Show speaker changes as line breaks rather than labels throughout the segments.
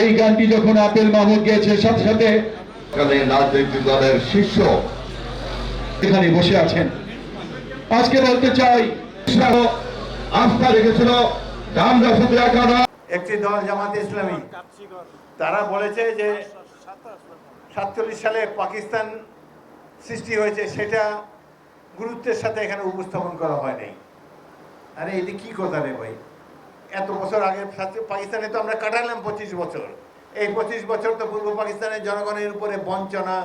এই গানটি যখন আপেল মাহমুদ গেয়েছে, সাথে সাথে
রাজনৈতিক দলের শীর্ষ
এখানে বসে আছেন। আজকে বলতে চাই
আস্থা রেখেছিল
একটি দল জামাত ইসলামী। তারা বলেছে যে সাতচল্লিশ সালে পাকিস্তান সৃষ্টি হয়েছে, সেটা গুরুত্বের সাথে এখানে উপস্থাপন করা হয়নি। আরে, এটি কি কথা রে ভাই? এত বছর আগে পাকিস্তানে তো আমরা কাটালাম পঁচিশ বছর। এই পঁচিশ বছর তো পূর্ব পাকিস্তানের জনগণের উপরে বঞ্চনা,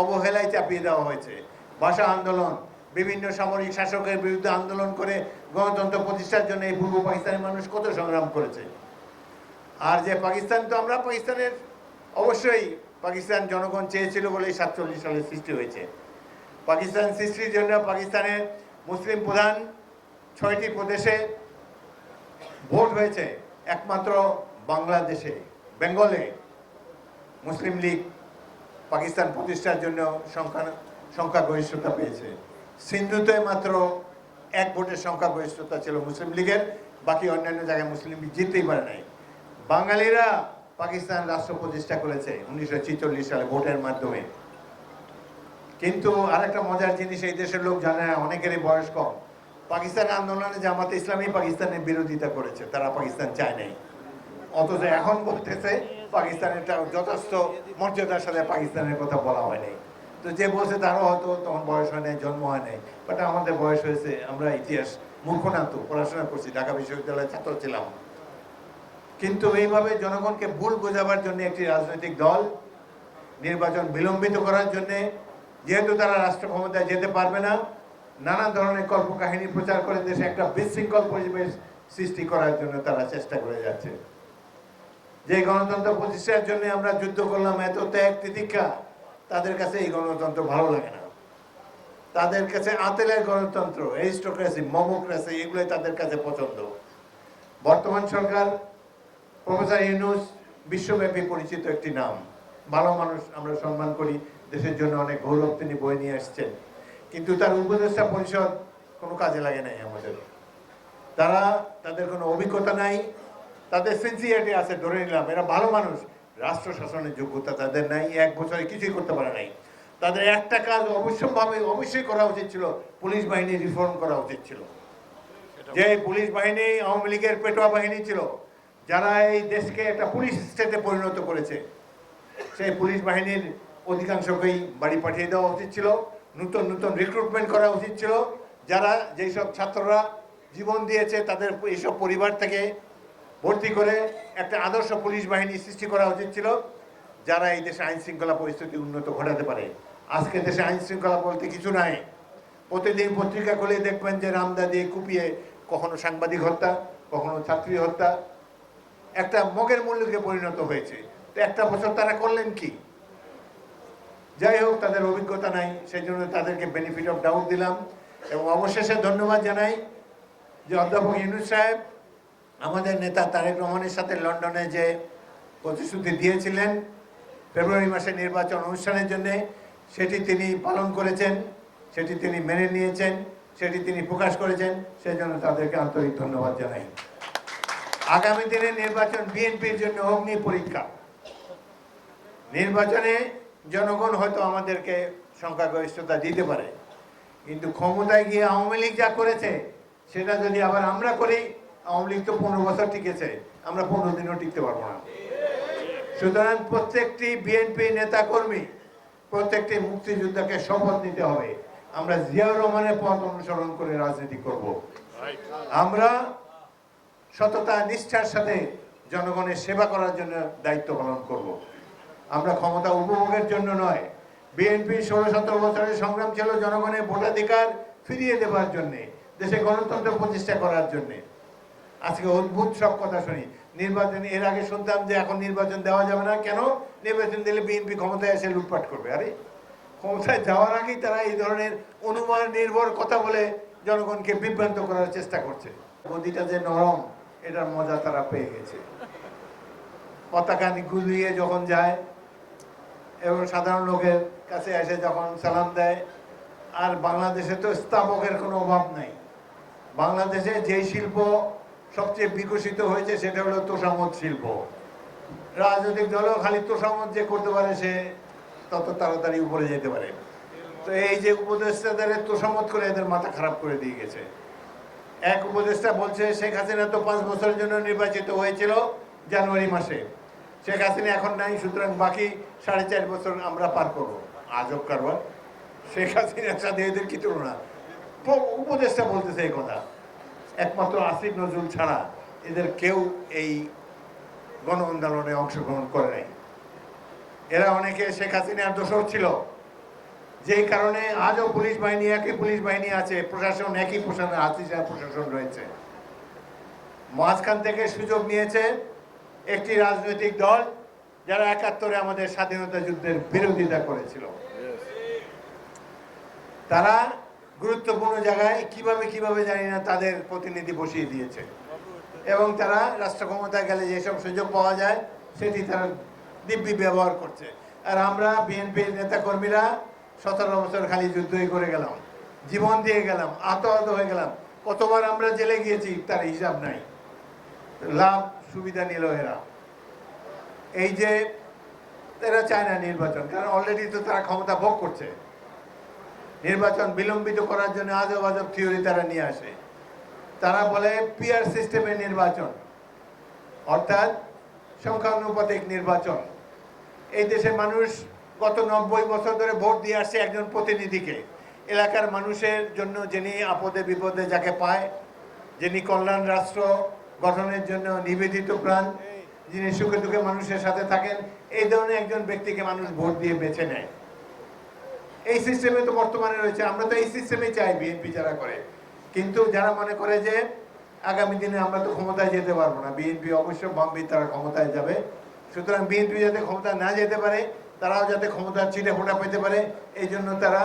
অবহেলায় চাপিয়ে দেওয়া হয়েছে। ভাষা আন্দোলন, বিভিন্ন সামরিক শাসকের বিরুদ্ধে আন্দোলন করে গণতন্ত্র প্রতিষ্ঠার জন্য এই পূর্ব পাকিস্তানের মানুষ কত সংগ্রাম করেছে। আর যে পাকিস্তান তো আমরা পাকিস্তানের, অবশ্যই পাকিস্তান জনগণ চেয়েছিল বলেই সাতচল্লিশ সালে সৃষ্টি হয়েছে। পাকিস্তান সৃষ্টির জন্য পাকিস্তানের মুসলিম প্রধান ছয়টি প্রদেশে ভোট হয়েছে একমাত্র বাংলাদেশে, বেঙ্গলে। মুসলিম লীগ পাকিস্তান প্রতিষ্ঠার জন্য সংখ্যা, সংখ্যাগরিষ্ঠতা পেয়েছে। সিন্ধুতে মাত্র এক ভোটের সংখ্যাগরিষ্ঠতা ছিল মুসলিম লীগের, বাকি অন্যান্য জায়গায় মুসলিম লীগ জিততেই পারে নাই। বাঙালিরা পাকিস্তান রাষ্ট্র প্রতিষ্ঠা করেছে উনিশশো সালে ভোটের মাধ্যমে। কিন্তু আরেকটা মজার জিনিস, এই দেশের লোক জানে না, অনেকেরই বয়স কম। পাকিস্তান আন্দোলনে জামাতে ইসলামী পাকিস্তানের বিরোধিতা করেছে, তারা পাকিস্তান চায় নাই। অথচ এখন বলতেছে পাকিস্তানের যথেষ্ট মর্যাদার সাথে পাকিস্তানের কথা বলা হয়নি তো যে বলছে তারও হয়তো তখন বয়স হয় নাই, জন্ম হয় নাই। বাট আমাদের বয়স হয়েছে, আমরা ইতিহাস মূর্খ পড়াশোনা করছি, ঢাকা বিশ্ববিদ্যালয়ের ছাত্র ছিলাম। কিন্তু এইভাবে জনগণকে ভুল বোঝাবার জন্য একটি রাজনৈতিক দল নির্বাচন বিলম্বিত করার জন্য, যেহেতু তারা রাষ্ট্র ক্ষমতায় যেতে পারবে না নানা ধরনের কল্পকাহিনী প্রচার করে দেশে একটা বিশৃঙ্খল পরিবেশ সৃষ্টি করার জন্য তারা চেষ্টা করে যাচ্ছে। যে গণতন্ত্র প্রতিষ্ঠার জন্য আমরা যুদ্ধ করলাম, এত ত্যাগ তিতিক্ষা, তাদের কাছে এই গণতন্ত্র ভালো লাগে না। তাদের কাছে আতেলের গণতন্ত্র এরিস্টোক্রেসি মমোক্রেসি এগুলোই তাদের কাছে পছন্দ। বর্তমান সরকার, প্রফেসর ইউনুস, বিশ্বব্যাপী পরিচিত একটি নাম। ভালো মানুষ আমরা সম্মান করি, দেশের জন্য অনেক গৌরব তিনি বয়ে নিয়ে আসছেন। কিন্তু তার উপদেষ্টা পরিষদ কোনো কাজে লাগে নাই আমাদের। তারা তাদের কোনো অভিজ্ঞতা নাই তাদের সিনসিয়ারিটি আছে ধরে নিলাম এরা ভালো মানুষ। রাষ্ট্র শাসনের যোগ্যতা তাদের নাই এক বছরে কিছুই করতে পারে নাই। তাদের একটা কাজ অবশ্যভাবে অবশ্যই করা উচিত ছিল পুলিশ বাহিনী রিফর্ম করা উচিত ছিল। যে পুলিশ বাহিনী আওয়ামী লীগের পেটোয়া বাহিনী ছিল যারা এই দেশকে একটা পুলিশ স্টেটে পরিণত করেছে সেই পুলিশ বাহিনীর অধিকাংশকেই বাড়ি পাঠিয়ে দেওয়া উচিত ছিল। নতুন নতুন রিক্রুটমেন্ট করা উচিত ছিল। যারা যেই সব ছাত্ররা জীবন দিয়েছে, তাদের এইসব পরিবার থেকে ভর্তি করে একটা আদর্শ পুলিশ বাহিনী সৃষ্টি করা উচিত ছিল, যারা এই দেশে আইন শৃঙ্খলা পরিস্থিতি উন্নত ঘটাতে পারে। আজকে দেশে আইন শৃঙ্খলা বলতে কিছু নাই। প্রতিদিন পত্রিকা খুলে দেখবেন যে রামদা দিয়ে কুপিয়ে কখনো সাংবাদিক হত্যা, কখনো ছাত্রী হত্যা, একটা মগের মূল্যকে পরিণত হয়েছে। তো একটা বছর তারা করলেন কি? যাই হোক, তাদের অভিজ্ঞতা নাই সেই জন্য তাদেরকে বেনিফিট অফ ডাউট দিলাম। এবং অবশেষে ধন্যবাদ জানাই যে অধ্যাপক ইউনুস সাহেব, আমাদের নেতা তারেক রহমানের সাথে লন্ডনে যে প্রতিশ্রুতি দিয়েছিলেন ফেব্রুয়ারি মাসে নির্বাচন অনুষ্ঠানের জন্য, সেটি তিনি পালন করেছেন, সেটি তিনি মেনে নিয়েছেন, সেটি তিনি প্রকাশ করেছেন সেই জন্য তাদেরকে আন্তরিক ধন্যবাদ জানাই। আগামী দিনে নির্বাচন বিএনপির জন্য অগ্নি পরীক্ষা। নির্বাচনে জনগণ হয়তো আমাদেরকে সংখ্যাগরিষ্ঠতা দিতে পারে। কিন্তু ক্ষমতায় গিয়ে আওয়ামী লীগ যা করেছে, সেটা যদি আবার আমরা করি, আওয়ামী লীগ তো পনেরো বছর টিকেছে, আমরা পনেরো দিনও টিকতে পারব না। সুতরাং প্রত্যেকটি বিএনপি নেতা কর্মী প্রত্যেকটি মুক্তিযোদ্ধাকে শপথ নিতে হবে। আমরা জিয়াউর রহমানের পথ অনুসরণ করে রাজনীতি করব। আমরা সততা, নিষ্ঠার সাথে জনগণের সেবা করার জন্য দায়িত্ব পালন করব। আমরা ক্ষমতা উপভোগের জন্য নয়। বিএনপি ষোলো সতেরো বছরের সংগ্রাম ছিল জনগণের ভোটাধিকার ফিরিয়ে দেওয়ার জন্যে, দেশে গণতন্ত্র প্রতিষ্ঠা করার জন্যে। আজকে অদ্ভুত সব কথা শুনি। নির্বাচন, এর আগে শুনতাম যে এখন নির্বাচন দেওয়া যাবে না। কেন? নির্বাচন দিলে বিএনপি ক্ষমতায় এসে লুটপাট করবে। আরে, ক্ষমতায় যাওয়ার আগেই তারা এই ধরনের অনুমান নির্ভর কথা বলে জনগণকে বিভ্রান্ত করার চেষ্টা করছে। গদিটা যে নরম, এটার মজা তারা পেয়ে গেছে। পতাকা গুলিয়ে যখন যায় এবং সাধারণ লোকের কাছে এসে যখন সালাম দেয়, আর বাংলাদেশে তো স্থাপকের কোনো অভাব নাই। বাংলাদেশে যেই শিল্প সবচেয়ে বিকশিত হয়েছে সেটা হলো তোষামত শিল্প। রাজনৈতিক দলও খালি তোষামত যে করতে পারে সে তত তাড়াতাড়ি উপরে যেতে পারে। তো এই যে উপদেষ্টাদের তোষামত করে এদের মাথা খারাপ করে দিয়ে গেছে। এক উপদেষ্টা বলছে, শেখ হাসিনা তো পাঁচ বছরের জন্য নির্বাচিত হয়েছিল জানুয়ারি মাসে। শেখ হাসিনা এখন নাই, সুতরাং বাকি সাড়ে চার বছর আমরা পার করব। আজব কারবার। শেখ হাসিনার সাথে এদের কি তুলনা? উপদেষ্টা বলতেছে এই কথা। একমাত্র আসিফ নজরুল ছাড়া এদের কেউ এই গণ আন্দোলনে অংশগ্রহণ করে নাই। এরা অনেকে শেখ হাসিনার দোষর ছিল। যেই কারণে আজও পুলিশ বাহিনী একই পুলিশ বাহিনী আছে, প্রশাসন একই প্রশাসন হাসিনা প্রশাসন রয়েছে। মাঝখান থেকে সুযোগ নিয়েছে একটি রাজনৈতিক দল যারা একাত্তরে আমাদের স্বাধীনতা যুদ্ধের বিরোধিতা করেছিল। তারা গুরুত্বপূর্ণ জায়গায় কীভাবে কীভাবে জানি না তাদের প্রতিনিধি বসিয়ে দিয়েছে। এবং তারা রাষ্ট্র ক্ষমতায় গেলে যেসব সুযোগ পাওয়া যায়, সেটি তারা দিব্যি ব্যবহার করছে। আর আমরা বিএনপির নেতাকর্মীরা সতেরো বছর খালি যুদ্ধই করে গেলাম, জীবন দিয়ে গেলাম আহত হয়ে গেলাম। কতবার আমরা জেলে গিয়েছি তার হিসাব নাই। লাভ সুবিধা নিল এরা। এই যে এরা চায় না নির্বাচন, কারণ অলরেডি তো তারা ক্ষমতা ভোগ করছে। নির্বাচন বিলম্বিত করার জন্য আজব আজব থিওরি তারা নিয়ে আসে। তারা বলে পিয়ার সিস্টেমের নির্বাচন, অর্থাৎ সংখ্যানুপাতিক নির্বাচন। এই দেশের মানুষ গত নব্বই বছর ধরে ভোট দিয়ে আসছে একজন প্রতিনিধিকে। এলাকার মানুষের জন্য যিনি আপদে বিপদে যাকে পায়, যিনি কল্যাণ রাষ্ট্র গঠনের জন্য নিবেদিত প্রাণ, যিনি সুখে দুঃখে মানুষের সাথে থাকেন, এই ধরনের একজন ব্যক্তিকে মানুষ ভোট দিয়ে বেছে নেয়। এই সিস্টেমে তো বর্তমানে রয়েছে, আমরা তো এই সিস্টেমে চাই বিএনপি যারা করে। কিন্তু যারা মনে করে যে আগামী দিনে আমরা তো ক্ষমতায় যেতে পারব না বিএনপি অবশ্য বামবি তারা ক্ষমতায় যাবে। সুতরাং বিএনপি যাতে ক্ষমতায় না যেতে পারে, তারাও যাতে ক্ষমতার চিঠে ফোটা পেতে পারে এই জন্য তারা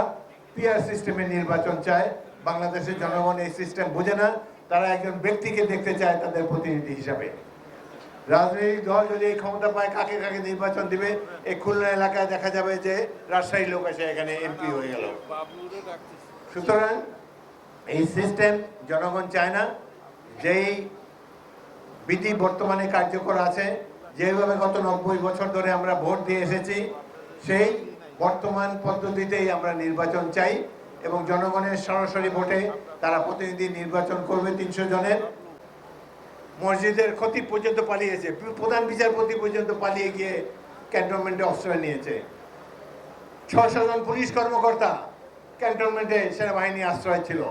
পিআর সিস্টেমে নির্বাচন চায়। বাংলাদেশের জনগণ এই সিস্টেম বোঝে না তারা একজন ব্যক্তিকে দেখতে চায় তাদের প্রতিনিধি হিসাবে। রাজনৈতিক দল যদি এই ক্ষমতা পায়, কাকে কাকে নির্বাচন দিবে, এই খুলনা এলাকায় দেখা যাবে যে রাজশাহীর লোক এসে এখানে এমপি হয়ে গেল। সুতরাং এই সিস্টেম জনগণ চায় না। যেই বিধি বর্তমানে কার্যকর আছে, যেভাবে গত নব্বই বছর ধরে আমরা ভোট দিয়ে এসেছি, সেই বর্তমান পদ্ধতিতেই আমরা নির্বাচন চাই এবং জনগণের সরাসরি ভোটে তারা প্রতিনিধি নির্বাচন করবে তিনশো জনের। মসজিদের ক্ষতি পর্যন্ত পালিয়েছে। প্রধান বিচারপতি পর্যন্ত পালিয়ে গিয়ে ক্যান্টনমেন্টে আশ্রয় নিয়েছে। ছশো জন পুলিশ কর্মকর্তা ক্যান্টনমেন্টে সেনাবাহিনী আশ্রয় ছিল।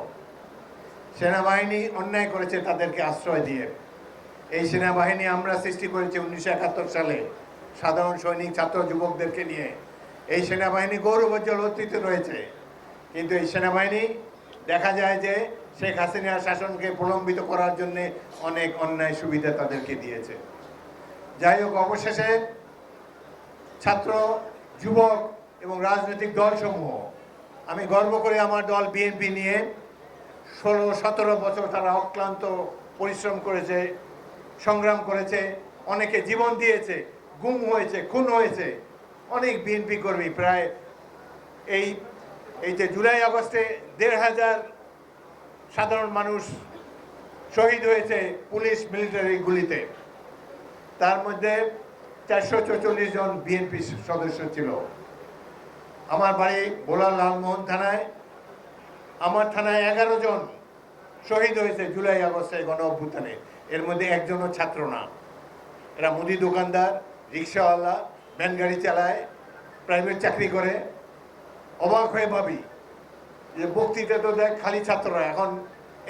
সেনাবাহিনী অন্যায় করেছে তাদেরকে আশ্রয় দিয়ে। এই সেনাবাহিনী আমরা সৃষ্টি করেছি উনিশশো একাত্তর সালে। সাধারণ সৈনিক, ছাত্র, যুবকদেরকে নিয়ে। এই সেনাবাহিনী গৌরবোজ্জ্বল অতীতে রয়েছে। কিন্তু এই সেনাবাহিনী দেখা যায় যে শেখ হাসিনার শাসনকে প্রলম্বিত করার জন্য অনেক অন্যায় সুবিধা তাদেরকে দিয়েছে। যাই হোক, অবশেষে ছাত্র, যুবক এবং রাজনৈতিক দলসমূহ, আমি গর্ব করে আমার দল বিএনপি নিয়ে ষোলো, সতেরো বছর তারা অক্লান্ত পরিশ্রম করেছে, সংগ্রাম করেছে, অনেকে জীবন দিয়েছে, গুম হয়েছে, খুন হয়েছে, অনেক বিএনপি কর্মী প্রায় এই এই যে জুলাই আগস্টে দেড় হাজার সাধারণ মানুষ শহীদ হয়েছে পুলিশ মিলিটারি গুলিতে। তার মধ্যে চারশো চৌচল্লিশ জন বিএনপি সদস্য ছিল। আমার বাড়ি বোলা লালমোহন থানায়। আমার থানায় এগারো জন শহীদ হয়েছে জুলাই আগস্টে গণ অভ্যুত্থানে। এর মধ্যে একজনও ছাত্র না। এরা মুদি দোকানদার, রিক্সাওয়ালা ভ্যান গাড়ি চালায়, প্রাইভেট চাকরি করে। অবাক হয়ে ভাবি যে বক্তৃতা তো দেখ, খালি ছাত্ররা। এখন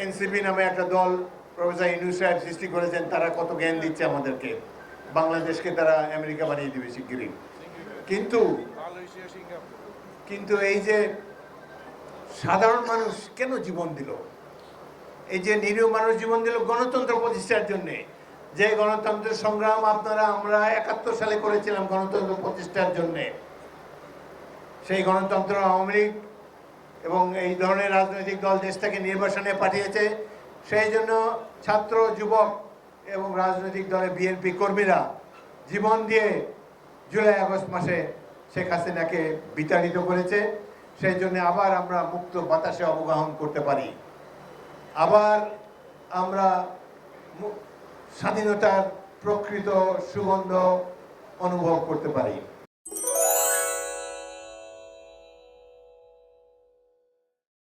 এনসিপি নামে একটা দল প্রফেসর ইউনুস সাহেব সৃষ্টি করেছেন, তারা কত জ্ঞান দিচ্ছে আমাদেরকে। বাংলাদেশকে তারা আমেরিকা বানিয়ে দিবে শিগগিরই। কিন্তু কিন্তু এই যে সাধারণ মানুষ কেন জীবন দিল? এই যে নিরীহ মানুষ জীবন দিল গণতন্ত্র প্রতিষ্ঠার জন্যে। যে গণতন্ত্রের সংগ্রাম আপনারা, আমরা একাত্তর সালে করেছিলাম গণতন্ত্র প্রতিষ্ঠার জন্যে। সেই গণতন্ত্র আওয়ামী লীগ এবং এই ধরনের রাজনৈতিক দল দেশটাকে নির্বাসনে পাঠিয়েছে, সেই জন্য ছাত্র, যুবক এবং রাজনৈতিক দলের বিএনপি কর্মীরা জীবন দিয়ে জুলাই আগস্ট মাসে শেখ হাসিনাকে বিতাড়িত করেছে। সেই জন্য আবার আমরা মুক্ত বাতাসে অবগাহন করতে পারি। আবার আমরা স্বাধীনতার প্রকৃত সুগন্ধ অনুভব করতে পারি।